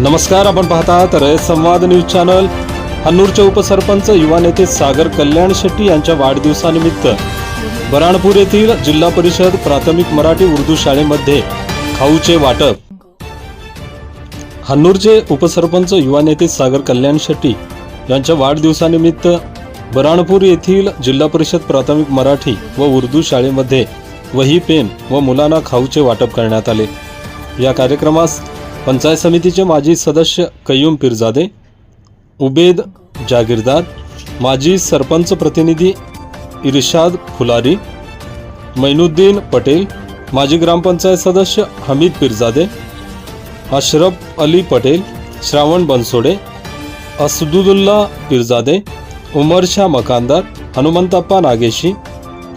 नमस्कार आपण पाहता आहात रयत संवाद न्यूज चॅनल. हन्नूरचे उपसरपंच युवा नेते सागर कल्याण शेट्टी यांच्या वाढदिवसानिमित्त. बराणपूर येथील जिल्हा परिषद प्राथमिक मराठी उर्दू शाळेमध्ये खाऊचे वाटप. हन्नूरचे उपसरपंच युवा नेते सागर कल्याण शेट्टी यांच्या वाढदिवसानिमित्त बराणपूर येथील जिल्हा परिषद प्राथमिक मराठी व उर्दू शाळेमध्ये वही पेन व मुलांना खाऊचे वाटप करण्यात आले. या कार्यक्रमास पंचायत समितीचे माजी सदस्य कय्यूम पिरजादे उबेद जागीरदार माजी सरपंच प्रतिनिधी इर्शाद फुलारी मैनुद्दीन पटेल माजी ग्रामपंचायत सदस्य हमीद पिरजादे अशरफ अली पटेल श्रावण बनसोडे असदुदुल्ला पिरजादे उमर शाह मकानदार हनुमंतप्पा नागेशी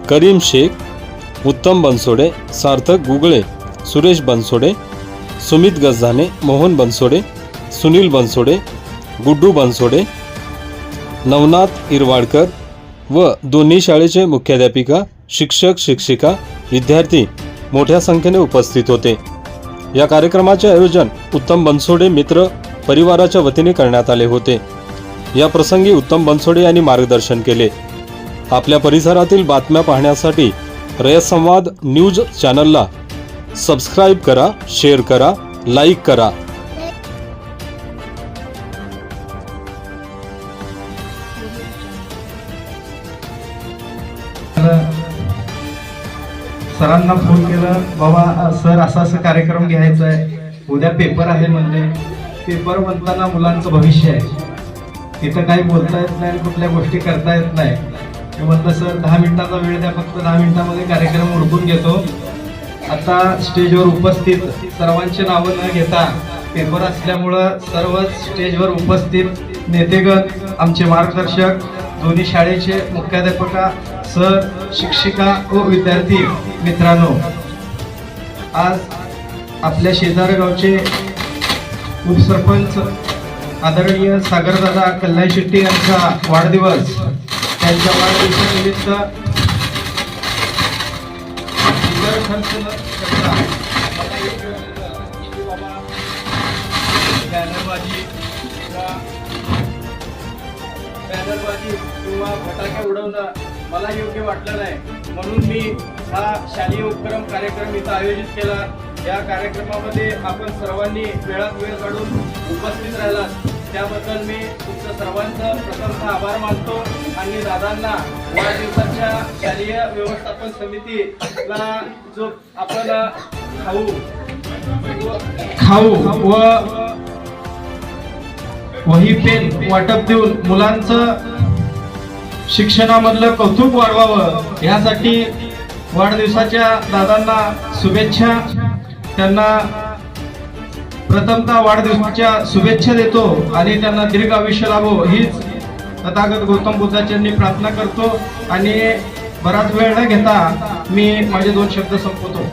करीम शेख उत्तम बनसोडे सार्थक गुगळे सुरेश बनसोडे सुमित गजाने मोहन बनसोडे सुनील बनसोडे गुड्डू बनसोडे नवनाथ इरवाडकर व दोन्ही शाळेचे मुख्याध्यापिका शिक्षक शिक्षिका विद्यार्थी मोठ्या संख्येने उपस्थित होते. या कार्यक्रमाचे आयोजन उत्तम बनसोडे मित्र परिवाराच्या वतीने करण्यात आले होते. या प्रसंगी उत्तम बनसोडे यांनी मार्गदर्शन केले. आपल्या परिसरातील बातम्या पाहण्यासाठी रयत संवाद न्यूज चॅनलला सबस्क्राईब करा शेअर करा लाईक करा। सरांना फोन केलं बाबा सर असा असं कार्यक्रम घ्यायचा आहे. उद्या पेपर आहे म्हणजे पेपर म्हणताना मुलांचं भविष्य आहे. तिथं काही बोलता येत नाही आणि कुठल्या गोष्टी करता येत नाही. म्हणलं म्हटलं सर दहा मिनिटाचा वेळ द्या फक्त दहा मिनिटामध्ये कार्यक्रम उडकून घेतो. आता स्टेजवर उपस्थित सर्वांची नावं न घेता पेपर असल्यामुळं सर्व स्टेजवर उपस्थित नेतेगण आमचे मार्गदर्शक दोन्ही शाळेचे मुख्याध्यापका सर शिक्षिका व विद्यार्थी मित्रांनो आज आपल्या शेजारगावचे उपसरपंच आदरणीय सागरदादा कल्याण शेट्टी यांचा वाढदिवस त्यांच्या वाढदिवसानिमित्त खर्च न करता मला एक की बाबा बॅनरबाजी किंवा बॅनरबाजी किंवा फटाके उडवणं मला योग्य वाटलं नाही म्हणून मी हा शालेय उपक्रम कार्यक्रम इथं आयोजित केला. या कार्यक्रमामध्ये आपण सर्वांनी वेळात वेळ काढून उपस्थित राहिला त्याबद्दल मी तुमचं सर्वांचं प्रथमतः आभार मानतो आणि दादांना वाढदिवसाच्या शालेय व्यवस्थापन समितीला जो आपण खाऊ खाऊ व वही पेन वाटप देऊन मुलांचं शिक्षणामधलं कौतुक वाढवावं यासाठी वाढदिवसाच्या दादांना शुभेच्छा. त्यांना प्रथमतः वाढदिवसाच्या शुभेच्छा देतो आणि त्यांना दीर्घ आयुष्य लाभो. हीच तथागत गौतम बुद्धाच्यांनी प्रार्थना करतो. आणि बराच वेळ न घेता मी माझे दोन शब्द संपवतो.